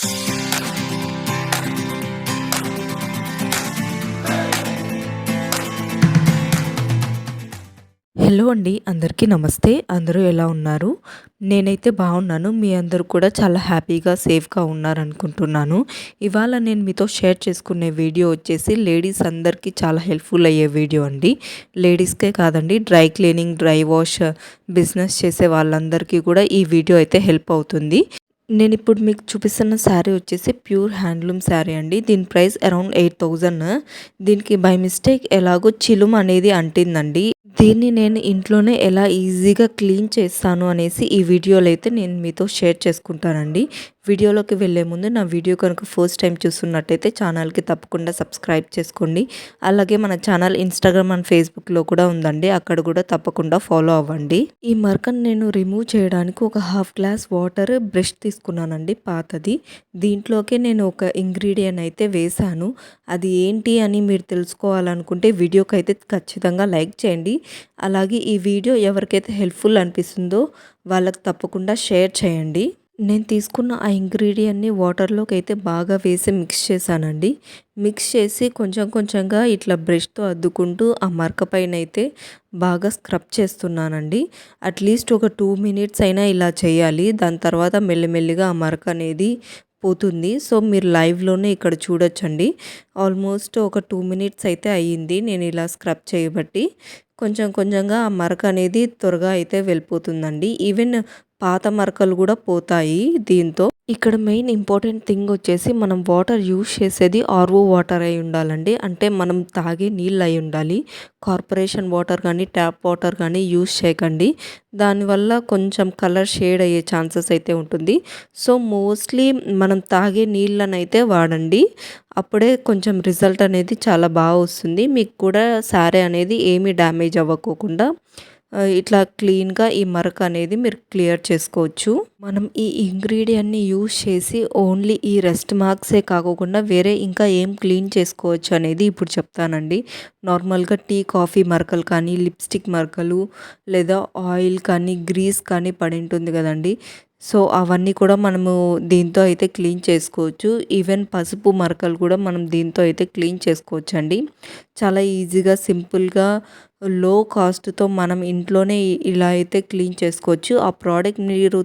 Hello అండి అందరికీ నమస్తే. అందరూ ఎలా ఉన్నారు? నేనైతే బాగున్నాను. మీ అందరూ కూడా చాలా హ్యాపీగా సేఫ్గా ఉన్నారనుకుంటున్నాను. ఇవాళ నేను మీతో షేర్ చేసుకునే వీడియో వచ్చేసి లేడీస్ అందరికీ చాలా హెల్ప్ఫుల్ అయ్యే వీడియో అండి. లేడీస్కే కాదండి dry cleaning dry wash business చేసే వాళ్ళందరికీ కూడా ఈ వీడియో అయితే హెల్ప్ అవుతుంది. నేను ఇప్పుడు మీకు చూపిస్తున్న శారీ వచ్చేసి ప్యూర్ హ్యాండ్లూమ్ శారీ అండి. దీని ప్రైస్ అరౌండ్ ఎయిట్ థౌజండ్. దీనికి బై మిస్టేక్ ఎలాగో చిలుమ్ అనేది అంటిందండి. దీన్ని నేను ఇంట్లోనే ఎలా ఈజీగా క్లీన్ చేస్తాను అనేసి ఈ వీడియోలో అయితే నేను మీతో షేర్ చేసుకుంటానండి. వీడియోలోకి వెళ్ళే ముందు నా వీడియో కనుక ఫస్ట్ టైం చూస్తున్నట్టయితే ఛానల్కి తప్పకుండా సబ్స్క్రైబ్ చేసుకోండి. అలాగే మన ఛానల్ ఇన్స్టాగ్రామ్ అండ్ ఫేస్బుక్లో కూడా ఉందండి. అక్కడ కూడా తప్పకుండా ఫాలో అవ్వండి. ఈ మరకను నేను రిమూవ్ చేయడానికి ఒక హాఫ్ గ్లాస్ వాటర్ బ్రష్ తీసుకున్నానండి పాతది. దీంట్లోకి నేను ఒక ఇంగ్రీడియంట్ అయితే వేశాను. అది ఏంటి అని మీరు తెలుసుకోవాలనుకుంటే వీడియోకి అయితే ఖచ్చితంగా లైక్ చేయండి. అలాగే ఈ వీడియో ఎవరికైతే హెల్ప్ఫుల్ అనిపిస్తుందో వాళ్ళకి తప్పకుండా షేర్ చేయండి. నేను తీసుకున్న ఆ ఇంగ్రీడియంట్ని వాటర్లోకి అయితే బాగా వేసి మిక్స్ చేశానండి. మిక్స్ చేసి కొంచెం కొంచెంగా ఇట్లా బ్రష్తో అద్దుకుంటూ ఆ మరక పైన అయితే బాగా స్క్రబ్ చేస్తున్నానండి. అట్లీస్ట్ ఒక టూ మినిట్స్ అయినా ఇలా చేయాలి. దాని తర్వాత మెల్లిమెల్లిగా ఆ మరక అనేది పోతుంది. సో మీరు లైవ్లోనే ఇక్కడ చూడొచ్చండి. ఆల్మోస్ట్ ఒక టూ మినిట్స్ అయితే అయ్యింది నేను ఇలా స్క్రబ్ చేయబట్టి. కొంచెం కొంచెంగా ఆ మరక అనేది త్వరగా అయితే వెళ్ళిపోతుందండి. ఈవెన్ పాత మరకలు కూడా పోతాయి దీంతో. ఇక్కడ మెయిన్ ఇంపార్టెంట్ థింగ్ వచ్చేసి మనం వాటర్ యూజ్ చేసేది ఆర్ఓ వాటర్ అయి ఉండాలండి. అంటే మనం తాగే నీళ్ళు అయి ఉండాలి. కార్పొరేషన్ వాటర్ కానీ ట్యాప్ వాటర్ కానీ యూజ్ చేయకండి. దానివల్ల కొంచెం కలర్ షేడ్ అయ్యే ఛాన్సెస్ అయితే ఉంటుంది. సో మోస్ట్లీ మనం తాగే నీళ్ళనైతే వాడండి. అప్పుడే కొంచెం రిజల్ట్ అనేది చాలా బాగా వస్తుంది. మీకు కూడా శారీ అనేది ఏమీ డ్యామేజ్ అవ్వకోకుండా. ఇట్లా క్లీన్గా ఈ మరక అనేది మీరు క్లియర్ చేసుకోవచ్చు. మనం ఈ ఇంగ్రీడియంట్ని యూస్ చేసి ఓన్లీ ఈ రెస్ట్ మార్క్సే కాకుండా వేరే ఇంకా ఏం క్లీన్ చేసుకోవచ్చు అనేది ఇప్పుడు చెప్తానండి. నార్మల్గా టీ కాఫీ మరకలు కానీ లిప్స్టిక్ మరకలు లేదా ఆయిల్ కానీ గ్రీస్ కానీ పడి ఉంటుంది కదండి. సో అవన్నీ కూడా మనము దీంతో అయితే క్లీన్ చేసుకోవచ్చు. ఈవెన్ పసుపు మరకలు కూడా మనం దీంతో అయితే క్లీన్ చేసుకోవచ్చు అండి చాలా ఈజీగా సింపుల్గా లో కాస్ట్తో మనం ఇంట్లోనే ఇలా అయితే క్లీన్ చేసుకోవచ్చు. ఆ ప్రోడక్ట్ మీరు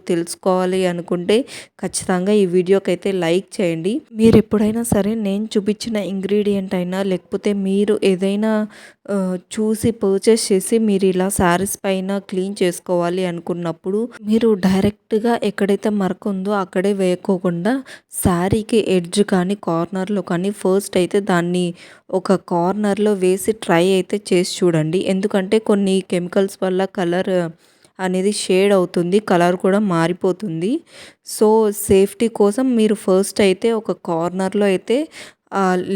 తెలుసుకోవాలి అనుకుంటే ఖచ్చితంగా ఈ వీడియోకి అయితే లైక్ చేయండి. మీరు ఎప్పుడైనా సరే నేను చూపించిన ఇంగ్రీడియంట్ అయినా లేకపోతే మీరు ఏదైనా చూసి పర్చేస్ చేసి మీరు ఇలా శారీస్ పైన క్లీన్ చేసుకోవాలి అనుకున్నప్పుడు మీరు డైరెక్ట్గా ఎక్కడైతే మరక ఉందో అక్కడే వేయకోకుండా శారీకి ఎడ్జ్ కానీ కార్నర్లో కానీ ఫస్ట్ అయితే దాన్ని ఒక కార్నర్లో వేసి ట్రై అయితే చేసి చూడండి. ఎందుకంటే కొన్ని కెమికల్స్ వల్ల కలర్ అనేది షేడ్ అవుతుంది కలర్ కూడా మారిపోతుంది. సో సేఫ్టీ కోసం మీరు ఫస్ట్ అయితే ఒక కార్నర్లో అయితే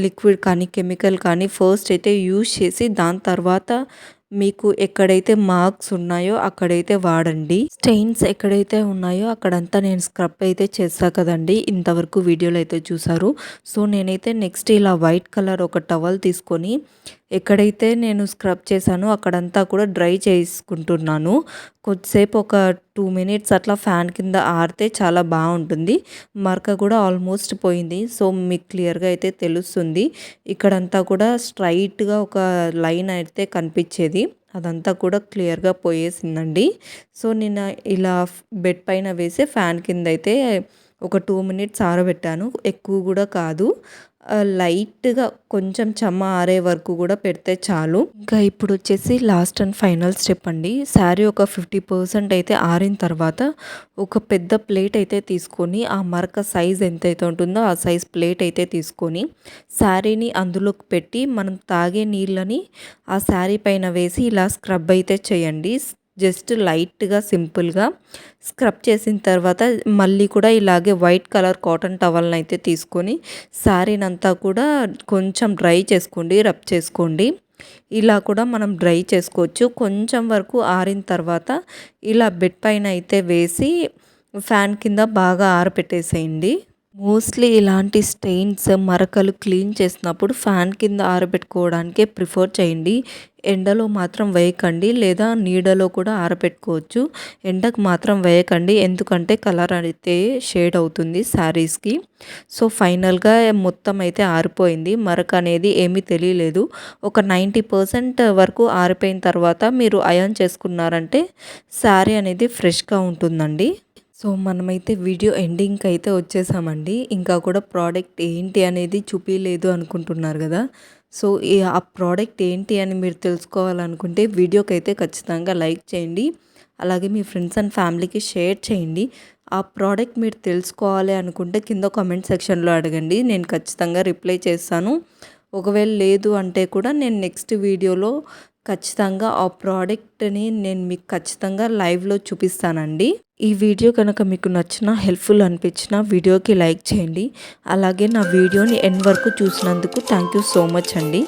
లిక్విడ్ కానీ కెమికల్ కానీ ఫస్ట్ అయితే యూజ్ చేసి దాని తర్వాత మీకు ఎక్కడైతే మార్క్స్ ఉన్నాయో అక్కడైతే వాడండి. స్టెయిన్స్ ఎక్కడైతే ఉన్నాయో అక్కడంతా నేను స్క్రబ్ అయితే చేస్తా కదండి. ఇంతవరకు వీడియోలో అయితే చూసారు సో నేనైతే నెక్స్ట్ ఇలా వైట్ కలర్ ఒక టవల్ తీసుకొని ఎక్కడైతే నేను స్క్రబ్ చేశానో అక్కడంతా కూడా డ్రై చేసుకుంటున్నాను. కొద్దిసేపు ఒక టూ మినిట్స్ అట్లా ఫ్యాన్ కింద ఆరితే చాలా బాగుంటుంది. మరక కూడా ఆల్మోస్ట్ పోయింది. సో మీకు క్లియర్గా అయితే తెలుస్తుంది. ఇక్కడంతా కూడా స్ట్రైట్గా ఒక లైన్ అయితే కనిపించేది. అదంతా కూడా క్లియర్గా పోయేసిందండి. సో నేను ఇలా బెడ్ పైన వేసే ఫ్యాన్ కింద అయితే ఒక టూ మినిట్స్ ఆరబెట్టాను. ఎక్కువ కూడా కాదు. లైట్గా కొంచెం చెమ్మ ఆరే వరకు కూడా పెడితే చాలు. ఇంకా ఇప్పుడు వచ్చేసి లాస్ట్ అండ్ ఫైనల్ స్టెప్ అండి. శారీ ఒక ఫిఫ్టీ పర్సెంట్ అయితే ఆరిన తర్వాత ఒక పెద్ద ప్లేట్ అయితే తీసుకొని ఆ మరక సైజ్ ఎంతైతే ఉంటుందో ఆ సైజ్ ప్లేట్ అయితే తీసుకొని శారీని అందులోకి పెట్టి మనం తాగే నీళ్ళని ఆ శారీ పైన వేసి ఇలా స్క్రబ్ అయితే చేయండి. జస్ట్ లైట్గా సింపుల్గా స్క్రబ్ చేసిన తర్వాత మళ్ళీ కూడా ఇలాగే వైట్ కలర్ కాటన్ టవల్ని అయితే తీసుకొని శారీనంతా కూడా కొంచెం డ్రై చేసుకోండి రబ్ చేసుకోండి. ఇలా కూడా మనం డ్రై చేసుకోవచ్చు. కొంచెం వరకు ఆరిన తర్వాత ఇలా బెడ్ పైన అయితే వేసి ఫ్యాన్ కింద బాగా ఆరపెట్టేసేయండి. మోస్ట్లీ ఇలాంటి స్టెయిన్స్ మరకలు క్లీన్ చేసినప్పుడు ఫ్యాన్ కింద ఆరబెట్టుకోవడానికే ప్రిఫర్ చేయండి. ఎండలో మాత్రం వేయకండి లేదా నీడలో కూడా ఆరబెట్టుకోవచ్చు. ఎండకు మాత్రం వేయకండి ఎందుకంటే కలర్ అయితే షేడ్ అవుతుంది శారీస్కి సో ఫైనల్గా మొత్తం అయితే ఆరిపోయింది. మరక అనేది ఏమీ తెలియలేదు. ఒక నైంటీ పర్సెంట్ వరకు ఆరిపోయిన తర్వాత మీరు అయాన్ చేసుకున్నారంటే శారీ అనేది ఫ్రెష్గా ఉంటుందండి. సో మనమైతే వీడియో ఎండింగ్కి అయితే వచ్చేసామండి. ఇంకా కూడా ప్రోడక్ట్ ఏంటి అనేది చూపించలేదు అనుకుంటున్నారు కదా. సో ఈ ఆ ప్రోడక్ట్ ఏంటి అని మీరు తెలుసుకోవాలనుకుంటే వీడియోకి అయితే ఖచ్చితంగా లైక్ చేయండి. అలాగే మీ ఫ్రెండ్స్ అండ్ ఫ్యామిలీకి షేర్ చేయండి. ఆ ప్రోడక్ట్ మీరు తెలుసుకోవాలి అనుకుంటే కింద కామెంట్ సెక్షన్లో అడగండి. నేను ఖచ్చితంగా రిప్లై చేస్తాను. ఒకవేళ లేదు అంటే కూడా నేను నెక్స్ట్ వీడియోలో ఖచ్చితంగా ఆ ప్రోడక్ట్ని నేను మీకు ఖచ్చితంగా లైవ్లో చూపిస్తానండి. ఈ వీడియో కనుక మీకు నచ్చిన హెల్ప్ఫుల్ అనిపించిన వీడియోకి లైక్ చేయండి. అలాగే నా వీడియోని ఎండ్ వరకు చూసినందుకు థ్యాంక్ యూ సో మచ్ అండి.